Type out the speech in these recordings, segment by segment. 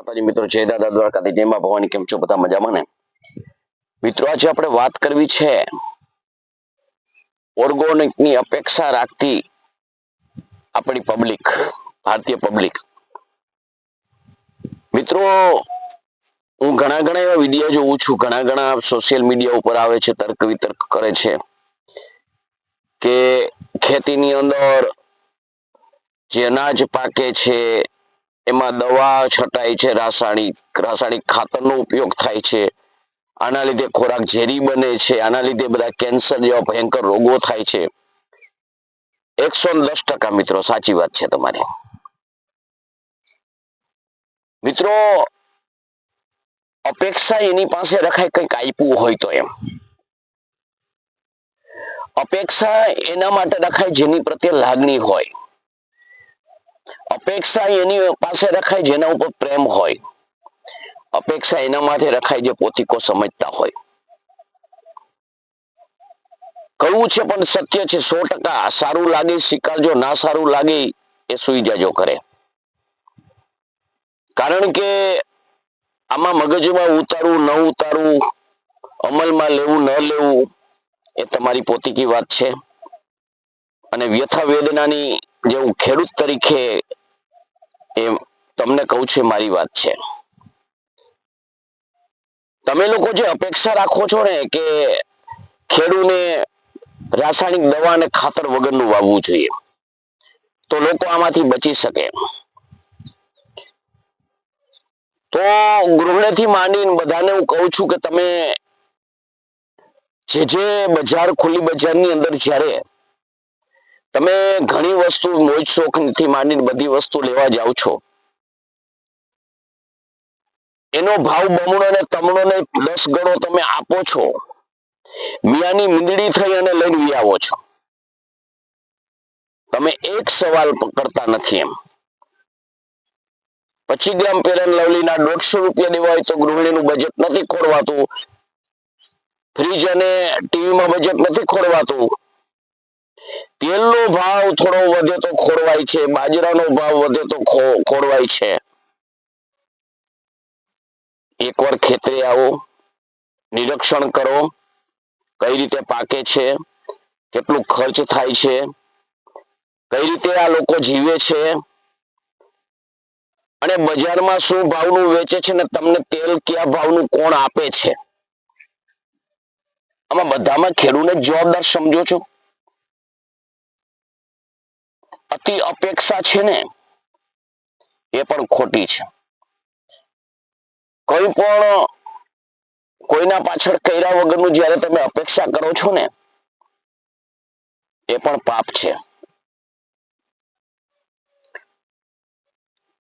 માતાજી મિત્રો, જય દાદા દ્વારકાથી જય ભવાની. કેમ છો? બધા મજામાં ને? મિત્રો, આજે આપણે વાત કરવી છે ઓર્ગોનિકની અપેક્ષા રાખતી આપણી પબ્લિક, ભારતીય પબ્લિક. મિત્રો, હું ઘણા ઘણા એવા વીડિયો જોઉં છું. ઘણા ઘણા સોશિયલ મીડિયા ઉપર આવે છે, તર્ક વિતર્ક કરે છે કે ખેતીની અંદર જે અનાજ પાકે છે એમાં દવા છટાય છે, રાસાયણિક રાસાયણિક ખાતરનો ઉપયોગ થાય છે. આના લીધે ખોરાક ઝેરી બને છે, આના લીધે બધા કેન્સર જેવા ભયંકર રોગો થાય છે. એકસો દસ ટકા મિત્રો, સાચી વાત છે તમારી. મિત્રો, અપેક્ષા એની પાસે રખાય કંઈક આપ્યું હોય તો એમ. અપેક્ષા એના માટે રખાય જેની પ્રત્યે લાગણી હોય. અપેક્ષા એની પાસે રખાય જેના ઉપર પ્રેમ હોય. અપેક્ષા એના માટે રખાય જે પોતિકો સમજતા હોય. કવું છે પણ સત્ય છે, સો ટકા સારું લાગે, સ્વીકારજો, ના સારું લાગે, એ સુઈ જાજો કરે કારણ કે આમાં મગજમાં ઉતારવું, ન ઉતારવું, અમલમાં લેવું, ન લેવું, એ તમારી પોતીકી વાત છે. અને વ્યથા વેદનાની જે હું ખેડૂત તરીકે એ તમને કહું છું મારી વાત છે. તમે લોકો જે અપેક્ષા રાખો છો ને કે ખેડૂને રાસાયણિક દવા અને ખાતર વગરનું વાવવું જોઈએ, તો લોકો આમાંથી બચી શકે. તો ગૃહિણીથી માંડીને બધાને હું કહું છું કે તમે જે જે બજાર, ખુલ્લી બજારની અંદર જ્યારે તમે ઘણી વસ્તુ મોજ શોખથી માંડીને બધી વસ્તુ લેવા જાઓ છો. એનો ભાવ બમણો ને તમણો ને દસ ગણો તમે આપો છો. મિયાની મીંદડી થઈ અને લઈને વી આવો છો. તમે એક સવાલ કરતા નથી એમ. પછી ગ્રામ પેરન લવલીના દોઢસો રૂપિયા દેવા હોય તો ગૃહિણીનું બજેટ નથી ખોરવાતું. ફ્રીજ અને ટીવીમાં બજેટ નથી ખોરવાતું. તેલનો ભાવ થોડો વધે તો ખોરવાય છે, બાજરાનો ભાવ વધે તો ખોરવાય છે. એકવાર ખેતરે આવો, નિરીક્ષણ કરો, કઈ રીતે પાકે છે, કેટલું ખર્ચ થાય છે, કઈ રીતે આ લોકો જીવે છે, અને બજારમાં શું ભાવનું વેચે છે ને તમને તેલ કયા ભાવનું કોણ આપે છે. આમાં બધામાં ખેડૂને જવાબદાર સમજો છો. અતિ અપેક્ષા છે ને, એ પણ ખોટી છે. કોઈ પણ કોઈના પાછળ કર્યા વગરનું જ્યારે તમે અપેક્ષા કરો છો ને, એ પણ પાપ છે.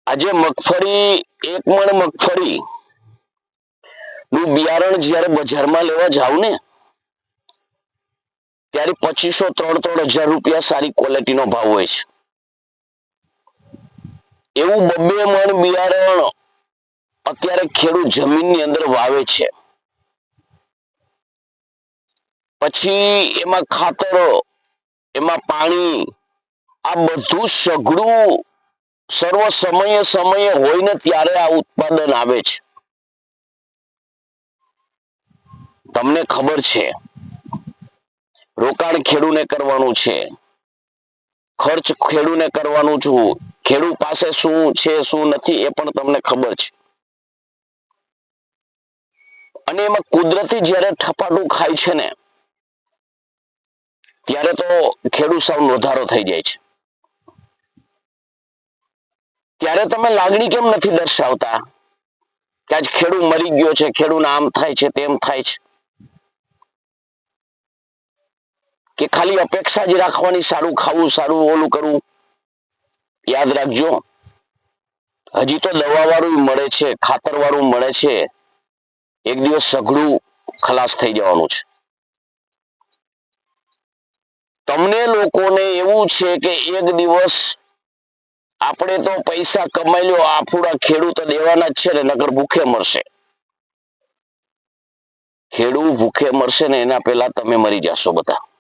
આજે મગફળી, એક મણ મગફળી નું બિયારણ જ્યારે બજારમાં લેવા જાવ ને, ત્યારે પચીસો ત્રણ ત્રણ હજાર રૂપિયા સારી ક્વોલિટીનો ભાવ હોય છે. એવું બબ્બે મણ બિયારણ અત્યારે ખેડૂત જમીનની અંદર વાવે છે. પછી એમાં ખાતરો, એમાં પાણી, આ બધું સઘળું સર્વ સમયે સમયે હોય ને ત્યારે આ ઉત્પાદન આવે છે. તમને ખબર છે, રોકાણ ખેડૂને કરવાનું છે. ખર્ચ ખેડૂને કરવાનું છું. ખેડૂત પાસે શું છે, શું નથી એ પણ તમને ખબર છે. અને એમાં કુદરતી જ્યારે ઠપાટું ખાય છે ને, ત્યારે તો ખેડૂત સાવ નોધારો થઈ જાય છે. ત્યારે તમે લાગણી કેમ નથી દર્શાવતા કે આજ ખેડૂત મરી ગયો છે ખેડૂત આમ થાય છે, તેમ થાય છે? કે ખાલી અપેક્ષા જ રાખવાની, સારું ખાવું, સારું ઓલું કરવું યાદ રાખજો. હજી તો દવા વાળું મળે છે ખાતર વાળું મળે છે. એક દિવસ સઘળું ખલાસ થઈ જવાનું છે. તમને લોકોને એવું છે કે એક દિવસ આપણે તો પૈસા કમાઈ લો આફુડા ખેડૂતો દેવાના જ છે ને નગર ભૂખે મરશે. ખેડૂત ભૂખે મરશે ને, એના પહેલા તમે મરી જશો બધા.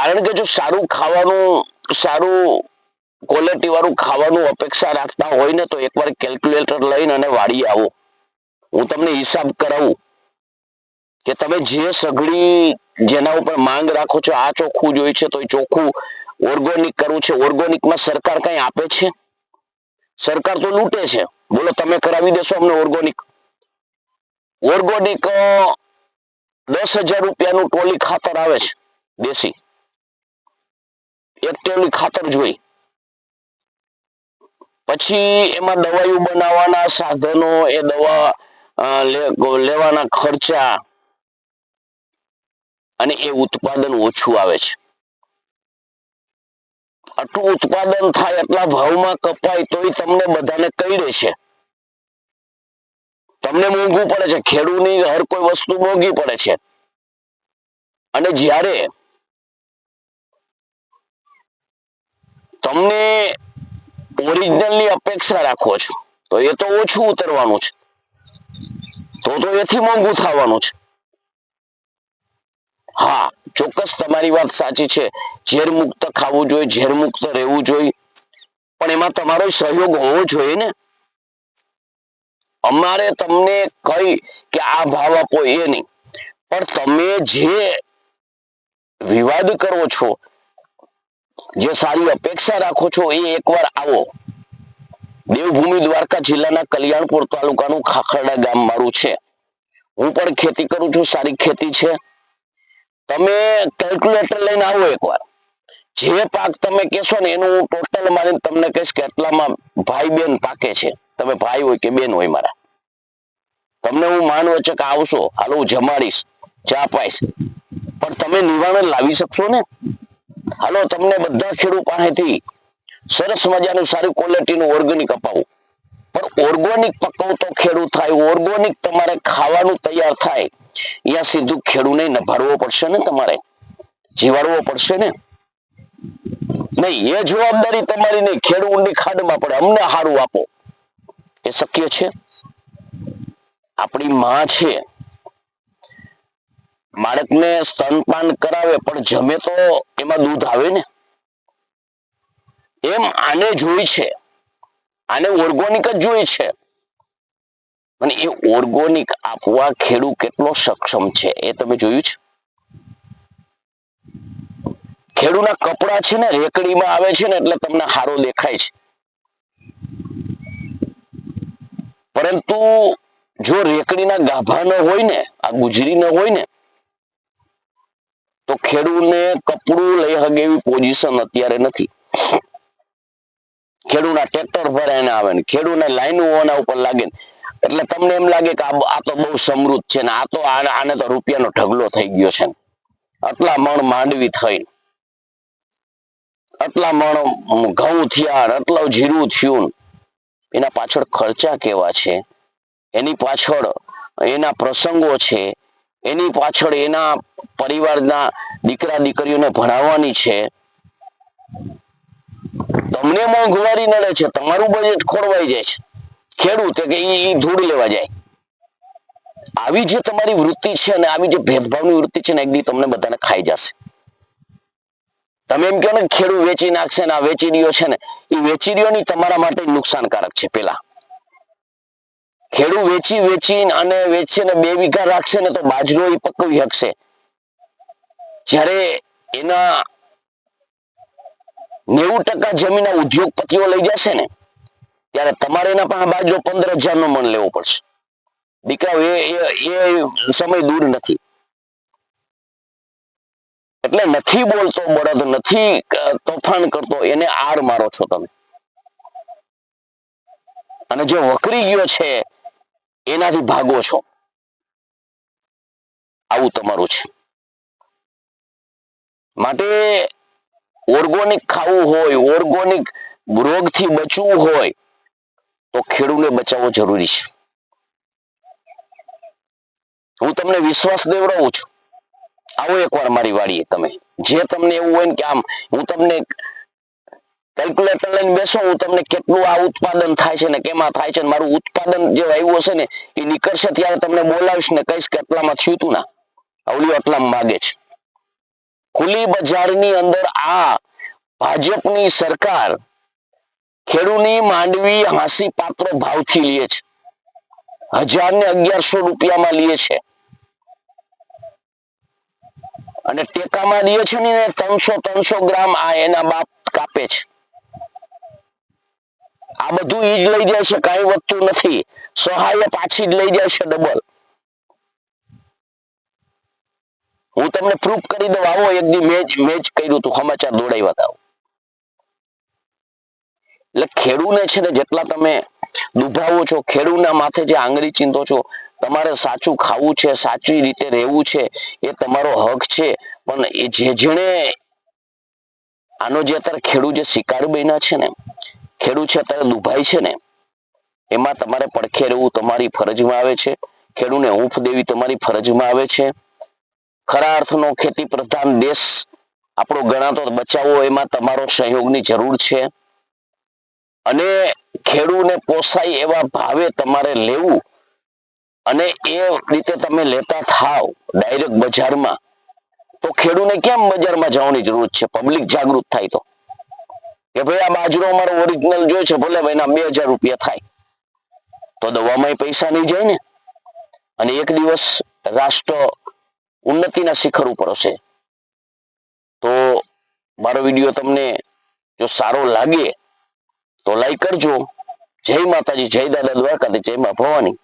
કારણ કે જો સારું ખાવાનું, સારું ક્વોલિટી વાળું ખાવાનું અપેક્ષા રાખતા હોય ને તો એકવાર કેલ્ક્યુલેટર લઈને અને વાળી આવો. હું તમને હિસાબ કરાવું કે તમે જે સઘળી જેના ઉપર માંગ રાખો છો, આ ચોખ્ખું જોઈએ છે તો એ ચોખ્ખું ઓર્ગોનિક કરવું છે. ઓર્ગોનિકમાં સરકાર કઈ આપે છે? સરકાર તો લૂંટે છે. બોલો, તમે કરાવી દેશો અમને ઓર્ગોનિક ઓર્ગોનિક દસ હજાર રૂપિયાનું ટોલી ખાતર આવે છે, દેશી. એક ખાતર જોઈ. પછી એમાં દવાઈઓ બનાવવાના સાધનો, એ દવા લેવાના ખર્ચા અને એ ઉત્પાદન ઓછું આવે છે. આટલું ઉત્પાદન થાય એટલા ભાવમાં કપાય તોય તમને બધાને કઈડે છે. તમને મોંઘું પડે છે, ખેડૂતની હર કોઈ વસ્તુ મોંઘી પડે છે. અને જ્યારે તમને ઓરિજિનલની અપેક્ષા રાખો છો. તો એ તો ઓછું ઉતરવાનું છે. તો તો એથી મોંઘું થવાનું છે. હા, ચોક્કસ તમારી વાત સાચી છે. ઝેર મુક્ત ખાવું જોઈએ, ઝેર મુક્ત રહેવું જોઈએ. પણ એમાં તમારો સહયોગ હોવો જોઈએ ને. અમારે તમને કઈ કે આ ભાવ આપો એ નહીં. પણ તમે જે વિવાદ કરો છો જે સારી અપેક્ષા રાખો છો એ એકવાર આવો. દેવભૂમિ દ્વારકા જિલ્લાના કલ્યાણપુર તાલુકાનું ખાખરડા ગામ મારું છે. હું પણ ખેતી કરું છું, સારી ખેતી છે. તમે કેલ્ક્યુલેટર લઈને આવો એકવાર. જે પાક તમે કહેશો ને એનું હું ટોટલ મારીને તમને કહીશ કે એટલામાં ભાઈ બેન પાકે છે. તમે ભાઈ હોય કે બેન હોય મારા. તમને હું માન વચક આવશો, હાલો હું જમાડીશ, ચા પાઈશ. પણ તમે નિવારણ લાવી શકશો ને? હાલો, તમને બધા ખેડૂત પાસેથી સરસ મજાનું સારું ક્વોલિટીનું ઓર્ગેનિક અપાવું. પણ ઓર્ગોનિક પકવતો ખેડૂત થાય ઓર્ગોનિક તમારે ખાવાનું તૈયાર થાય અહીંયા સીધું ખેડૂને નભાડવો પડશે ને તમારે? જીવાડવો પડશે ને? નહીં, એ જવાબદારી તમારી નહીં, ખેડૂતની ખાડમાં પડે. અમને સારું આપો. એ શક્ય છે? આપણી માં છે. બાળકને સ્તનપાન કરાવે, પણ જમે તો એમાં દૂધ આવે ને? એમ આને જોઈ છે. આને ઓર્ગોનિક જ જોઈ છે. અને એ ઓર્ગોનિક આપવા ખેડૂત કેટલો સક્ષમ છે એ તમે જોયું છે? ખેડૂના કપડા છે ને, રેકડીમાં આવે છે ને, એટલે તમને હારો દેખાય છે. પરંતુ જો રેકડીના ગાભા ન હોય ને, આ ગુજરી ન હોય ને તો ખેડૂતને કપડું લઈ શકે એવી પોઝિશન અત્યારે નથી. ખેડૂતના ટ્રેક્ટર ભરાઈને આવે ને ખેડૂતને લાઈનો ઓના ઉપર લાગે એટલે તમને એમ લાગે કે આ તો બહુ સમૃદ્ધ છે ને, આ તો આને તો રૂપિયાનો ઢગલો થઈ ગયો છે આટલા મણ માંડવી થઈ આટલા મણ ઘઉં થયા આટલું જીરું થયું એના પાછળ ખર્ચા કેવા છે? એની પાછળ એના પ્રસંગો છે. એની પાછળ એના પરિવારના દીકરા દીકરીઓને ભણાવવાની છે. તમને મોંઘવારી નડે છે, તમારું બજેટ ખોરવાઈ જાય છે. ખેડૂત કે ઈ ધૂળ લેવા જાય. આવી જે તમારી વૃત્તિ છે અને આવી જે ભેદભાવની વૃત્તિ છે ને, એક દી તમને બધાને ખાઈ જશે. તમે એમ કહો ને, ખેડૂત વેચી નાખશે ને, આ વેચી રહ્યો છે ને એ વેચી રહ્યો ની તમારા માટે નુકસાનકારક છે, પેલા. ખેડૂત વેચી વેચી અને વેચશે ને બે વીઘા રાખશે ને તો બાજરો એ પકવી શકશે. જ્યારે એના નેવું ટકા જમીન ઉદ્યોગપતિઓ લઈ જશે ને, ત્યારે તમારે એના પાસે બાજરો પંદર હજાર નો મણ લેવો પડશે. દીકરાઓ, એ- એ સમય દૂર નથી. એટલે નથી બોલતો બળદ, નથી તોફાન કરતો, એને આર મારો છો તમે. અને જે વકરી ગયો છે એનાથી ભાગો છો. આવું તમારું છે. માટે ઓર્ગોનિક ખાવું હોય, ઓર્ગોનિક રોગથી બચવું હોય, તો ખેડૂને બચાવવો જરૂરી છે. હું તમને વિશ્વાસ દેવડાવું છું. આવો એકવાર મારી વાડીએ તમે. જે તમને એવું હોય ને કે આમ હું તમને કેલ્ક્યુલેટર લઈને બેસો, હું તમને કેટલું આ ઉત્પાદન થાય છે ને કેમાં થાય છે મારું ઉત્પાદન જે આવ્યું હશે ને, એ નીકળશે ત્યારે તમને બોલાવીશ ને કહીશ કે આટલામાં થયું તું ના. અવલી એટલામાં માગે છે. ખુલ્લી બજારની અંદર આ ભાજપની સરકાર ખેડૂની માંડવી હાંસી પાત્ર ભાવથી લે છે. હજાર ને અગિયારસો રૂપિયામાં લે છે. અને ટેકામાં દે છે ને, ત્રણસો ત્રણસો ગ્રામ આ એના બાપ કાપે છે. આ બધું ઈ જ લઈ જાય કાંઈ વધતું નથી. સહાય પાછી જ લઈ જાય ડબલ હું તમને પ્રૂફ કરી દઉં, આવો એક દી મેચ મેચ કર્યું હતું સમાચાર દોડાવ્યા હતા એટલે ખેડૂને છે ને, જેટલા તમે દુભાવો છો, ખેડૂના માથે જે આંગળી ચીંધો છો, તમારે સાચું ખાવું છે, સાચી રીતે રહેવું છે, એ તમારો હક છે. પણ એ જે જેણે, આનો જે અત્યારે ખેડૂ જે શિકાર બન્યા છે ને ખેડૂત છે અત્યારે દુભાઈ છે ને, એમાં તમારે પડખે રહેવું તમારી ફરજમાં આવે છે. ખેડૂને હૂંફ દેવી તમારી ફરજમાં આવે છે. ખરા અર્થનો ખેતી પ્રધાન દેશ આપણો ગણાતો બચાવો એમાં તમારો સહયોગની જરૂર છે. અને ખેડૂને પોસાય એવા ભાવે તમારે લેવું અને એ રીતે તમે લેતા થાવ ડાયરેક્ટ બજારમાં, તો ખેડૂને કેમ બજારમાં જવાની જરૂર છે? પબ્લિક જાગૃત થાય તો. કે ભાઈ, આ બાજરો અમારો ઓરિજિનલ જોઈએ છે, ભલે ભાઈ બે હજાર રૂપિયા થાય. તો દવામાં પૈસા નહીં જાય ને. અને એક દિવસ રાષ્ટ્ર ઉન્નતિના શિખર ઉપર હશે. તો મારો વીડિયો તમને જો સારો લાગે, તો લાઈક કરજો. જય માતાજી, જય દાદા દ્વારકાથી જય મા ભવાની.